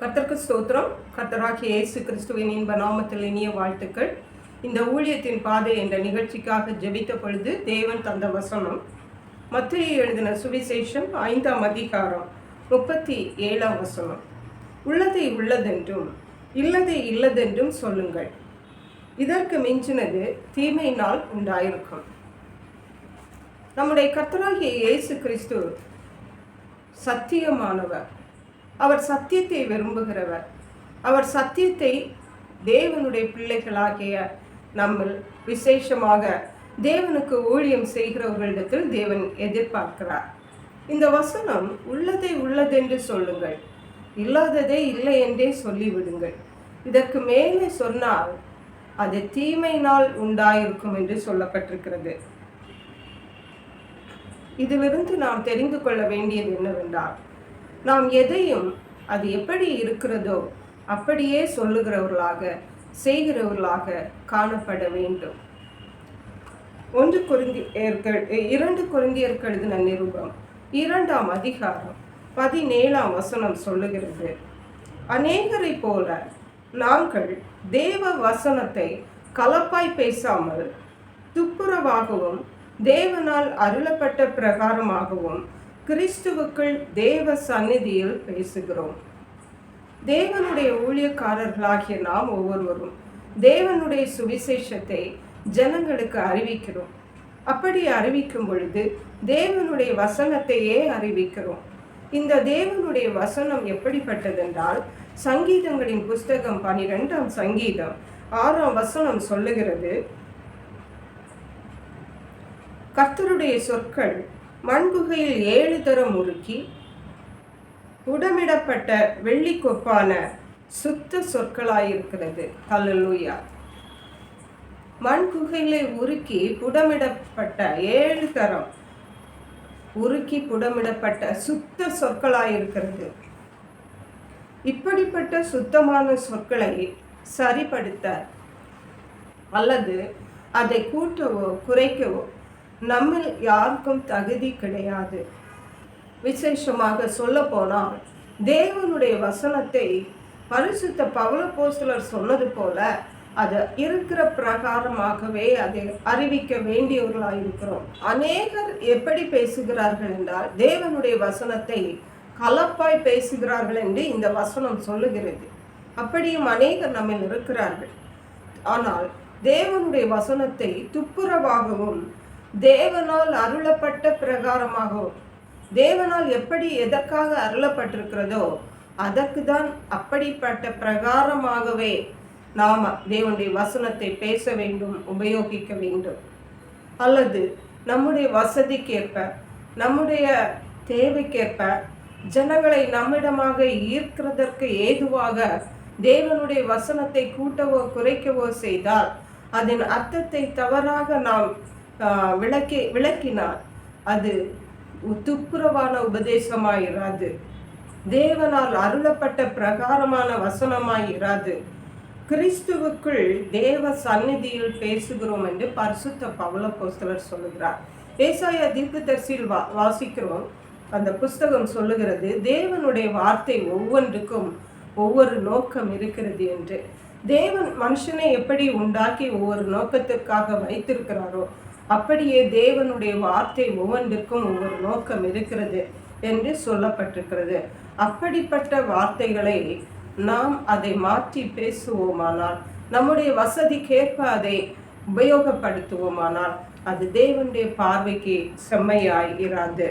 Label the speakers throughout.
Speaker 1: கர்த்தருக்கு ஸ்தோத்திரம். கர்த்தராகிய இயேசு கிறிஸ்துவின் இன்ப நாமத்தில் இனிய வாழ்த்துக்கள். இந்த ஊழியத்தின் பாதை என்ற நிகழ்ச்சிக்காக ஜெபித்த பொழுது தேவன் தந்த வசனம். மத்தியை எழுதின சுவிசேஷம் ஐந்தாம் அதிகாரம் முப்பத்தி ஏழாம் வசனம். உள்ளதை உள்ளதென்றும் இல்லதை இல்லதென்றும் சொல்லுங்கள். இதற்கு மிஞ்சினது தீமையினால் உண்டாயிருக்கும். நம்முடைய கர்த்தராகிய இயேசு கிறிஸ்து சத்தியமானவர். அவர் சத்தியத்தை விரும்புகிறவர். அவர் சத்தியத்தை தேவனுடைய பிள்ளைகளாகிய நம்ம விசேஷமாக தேவனுக்கு ஊழியம் செய்கிறவர்களிடத்தில் தேவன் எதிர்பார்க்கிறார். இந்த வசனம் உள்ளதை உள்ளதென்று சொல்லுங்கள் இல்லாததை இல்லை என்றே சொல்லிவிடுங்கள். இதற்கு மேலே சொன்னால் அது தீமையினால் உண்டாயிருக்கும் என்று சொல்லப்பட்டிருக்கிறது. இதிலிருந்து நாம் தெரிந்து கொள்ள வேண்டியது என்னவென்றால் நாம் எதையும் அது எப்படி இருக்கிறதோ அப்படியே சொல்லுகிறவர்களாக செய்கிறவர்களாக காணப்பட வேண்டும். ஒன்று குருந்தியர்கள் இரண்டு குருந்தியர்கள் எழுதின நிருபம் இரண்டாம் அதிகாரம் பதினேழாம் வசனம் சொல்லுகிறது. அநேகரை போல நாங்கள் தேவ வசனத்தை கலப்பாய் பேசாமல் துப்புரவாகவும் தேவனால் அருளப்பட்ட பிரகாரமாகவும் கிறிஸ்துவுக்குள் தேவ சந்நிதியில் பேசுகிறோம். தேவனுடைய ஊழியக்காரர்களாகிய நாம் ஒவ்வொருவரும் தேவனுடைய சுவிசேஷத்தை ஜனங்களுக்கு அறிவிக்கிறோம். அப்படி அறிவிக்கும் பொழுது தேவனுடைய வசனத்தையே அறிவிக்கிறோம். இந்த தேவனுடைய வசனம் எப்படிப்பட்டதென்றால் சங்கீதங்களின் புஸ்தகம் பனிரெண்டாம் சங்கீதம் ஆறாம் வசனம் சொல்லுகிறது கர்த்தருடைய சொற்கள் மண்புகையில் ஏழு தரம் உருக்கி உடமிடப்பட்ட வெள்ளி கொப்பான சுத்த சொற்களாயிருக்கிறது. ஹalleluya மண்குகையிலே உருக்கி புடமிடப்பட்ட ஏழு தரம் உருக்கி புடமிடப்பட்ட சுத்த சொற்களாயிருக்கிறது. இப்படிப்பட்ட சுத்தமான சொற்களை சரிப்படுத்த அல்லது அதை கூட்டவோ குறைக்கவோ நம்மில் யாருக்கும் தகுதி கிடையாது. விசேஷமாக சொல்ல போனால் தேவனுடைய வசனத்தை பரிசுத்த பவள போஸ்தலர் சொன்னது போல அது இருக்கிற பிரகாரமாகவே அதை அறிவிக்க வேண்டியவர்களாக இருக்கிறோம் அநேகர் எப்படி பேசுகிறார்கள் என்றால் தேவனுடைய வசனத்தை கலப்பாய் பேசுகிறார்கள் என்று இந்த வசனம் சொல்லுகிறது. அப்படியும் அநேகர் நம்மில் இருக்கிறார்கள். ஆனால் தேவனுடைய வசனத்தை துப்புரவாகவும் தேவனால் அருளப்பட்ட பிரகாரமாகவும் தேவனால் எப்படி எதற்காக அருளப்பட்டிருக்கிறதோ அதற்கு தான் அப்படிப்பட்ட பிரகாரமாகவே நாம் தேவனுடைய வசனத்தை பேச வேண்டும் உபயோகிக்க வேண்டும். அல்லது நம்முடைய வசதிக்கேற்ப நம்முடைய தேவைக்கேற்ப ஜனங்களை நம்மிடமாக ஈர்க்கிறதற்கு ஏதுவாக தேவனுடைய வசனத்தை கூட்டவோ குறைக்கவோ செய்தால் அதன் அர்த்தத்தை தவறாக நாம் விளக்கி விளக்கினால் அது துப்புரவான உபதேசமாயிராது. தேவனால் அருளப்பட்ட பிரகாரமான வசனமாயிராது. கிறிஸ்துவுக்குள் தேவ சந்நிதியில் பேசுகிறோம் என்று பரிசுத்த பவல போஸ்தலர் சொல்லுகிறார். ஏசாயா தீர்க்கதரிசியில் வா வாசிக்கிறோம். அந்த புஸ்தகம் சொல்லுகிறது தேவனுடைய வார்த்தை ஒவ்வொன்றுக்கும் ஒவ்வொரு நோக்கம் இருக்கிறது என்று. தேவன் மனுஷனை எப்படி உண்டாக்கி ஒவ்வொரு நோக்கத்திற்காக வைத்திருக்கிறாரோ அப்படியே தேவனுடைய வார்த்தை ஒவ்வொன்றுக்கும் ஒவ்வொரு நோக்கம் இருக்கிறது என்று சொல்லப்பட்டிருக்கிறது. அப்படிப்பட்ட வார்த்தைகளை நாம் அதை மாற்றி பேசுவோமானால் நம்முடைய வசதிக்கேற்ப அதை உபயோகப்படுத்துவோமானால் அது தேவனுடைய பார்வைக்கு செம்மையாய் இராது.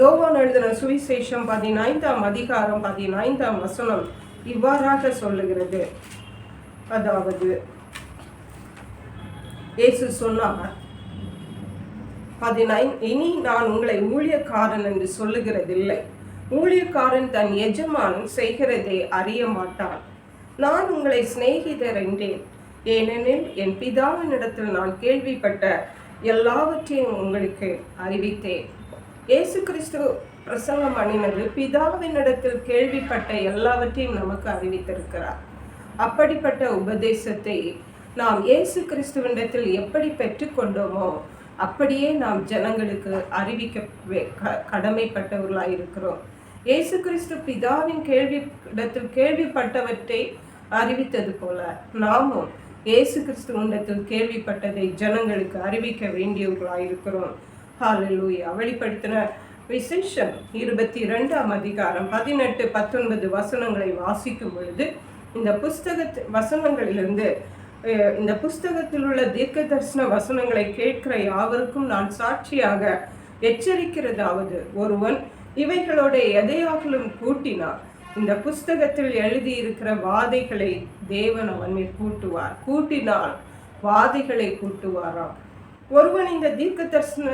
Speaker 1: யோகான் எழுதின சுவிசேஷம் பதினைந்தாம் அதிகாரம் பதினைந்தாம் வசனம் இவ்வாறாக சொல்லுகிறது. அதாவது இயேசு சொன்னார். பதினைந்து இனி நான் உங்களை ஊழியக்காரன் என்று சொல்லுகிறதில்லை. ஊழியக்காரன் தன் எஜமான் செய்கிறதை அறிய மாட்டான். நான் உங்களை சிநேகிதர் என்றேன். ஏனெனில் என் பிதாவினிடத்தில் நான் கேள்விப்பட்ட எல்லாவற்றையும் உங்களுக்கு அறிவித்தேன். இயேசு கிறிஸ்து பிரசங்கம் பண்ணினது பிதாவினிடத்தில் கேள்விப்பட்ட எல்லாவற்றையும் நமக்கு அறிவித்திருக்கிறார். அப்படிப்பட்ட உபதேசத்தை நாம் இயேசு கிறிஸ்துவனிடத்தில் எப்படி பெற்றுக்கொண்டோமோ அப்படியே நாம் ஜனங்களுக்கு அறிவிக்க வே- க- இருக்கிறோம். இயேசு கிறிஸ்து பிதாவின் கேள்வி இடத்தில் கேள்விப்பட்டவற்றை அறிவித்தது போல நாமும் இயேசு கிறிஸ்துவனிடத்தில் கேள்விப்பட்டதை ஜனங்களுக்கு அறிவிக்க வேண்டியவர்களாயிருக்கிறோம் ஹாலலூயா வெளிப்படுத்தின விசேஷம் இருபத்தி இரண்டாம் அதிகாரம் பதினெட்டு பத்தொன்பது வசனங்களை வாசிக்கும் பொழுது இந்த புஸ்தகத்து வசனங்களிலிருந்து இந்த புஸ்தகத்தில் உள்ள தீர்க்க தரிசன வசனங்களை கேட்கிற யாவருக்கும் நான் சாட்சியாக எச்சரிக்கிறதாவது. ஒருவன் இவைகளோட எதையாகலும் கூட்டினார். இந்த புஸ்தகத்தில் எழுதியிருக்கிற வாதைகளை தேவன் அவன் மேல் கூட்டுவார். கூட்டினால் வாதைகளை கூட்டுவாராம். ஒருவன் இந்த தீர்க்க தரிசன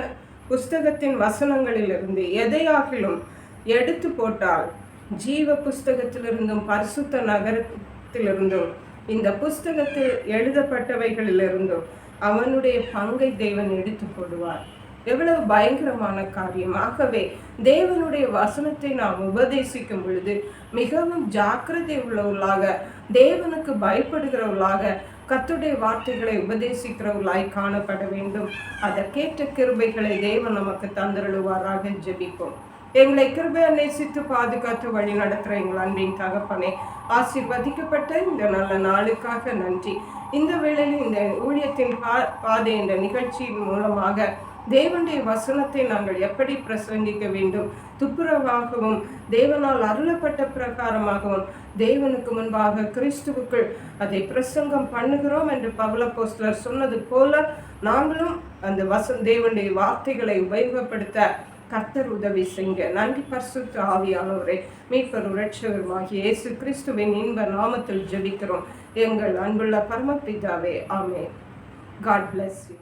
Speaker 1: புஸ்தகத்தின் வசனங்களிலிருந்து எதையாகிலும் எடுத்து போட்டால் ஜீவ புஸ்தகத்திலிருந்தும் பரிசுத்த நகரத்திலிருந்தும் இந்த புஸ்தகத்தில் எழுதப்பட்டவைகளிலிருந்தும் அவனுடைய பங்கை தேவன் எடுத்து போடுவார் எவ்வளவு பயங்கரமான காரியம். ஆகவே தேவனுடைய வசனத்தை நாம் உபதேசிக்கும் பொழுது மிகவும் ஜாக்கிரதை உள்ளவர்களாக தேவனுக்கு பயப்படுகிறவர்களாக கத்துடைய வார்த்தைகளை உபதேசிக்கிறவர்களாய் காணப்பட வேண்டும். அதற்கேற்ற கிருபைகளை தேவன் நமக்கு தந்தருளுவாராக ஜெபிப்போம். எங்களை கிருபையா நேசித்து பாதுகாத்து வழி நடத்துகிற எங்கள் அன்பின் தகப்பனே ஆசிர்வதிக்கப்பட்ட இந்த நல்ல நாளுக்காக நன்றி. இந்த வேளையில் இந்த ஊழியத்தின் பா பாதை என்ற நிகழ்ச்சியின் மூலமாக தேவனுடைய வசனத்தை நாங்கள் எப்படி பிரசங்கிக்க வேண்டும்? துப்புரவாகவும் தேவனால் அருளப்பட்ட பிரகாரமாகவும் தேவனுக்கு முன்பாக கிறிஸ்துவுக்குள் அதை பிரசங்கம் பண்ணுகிறோம் என்று பவல போஸ்டர் சொன்னது போல நாங்களும் அந்த வச தேவனுடைய வார்த்தைகளை உபயோகப்படுத்த கர்த்தர் உதவி செய்ய நன்றி பரிசுத்த ஆவியானவரை. மீட்பர் உரட்சகருமாகிய இயேசு கிறிஸ்துவின் இன்ப நாமத்தில் ஜெபிக்கிறோம். எங்கள் அன்புள்ள பரமபிதாவே ஆமே காட் பிளஸ் யூ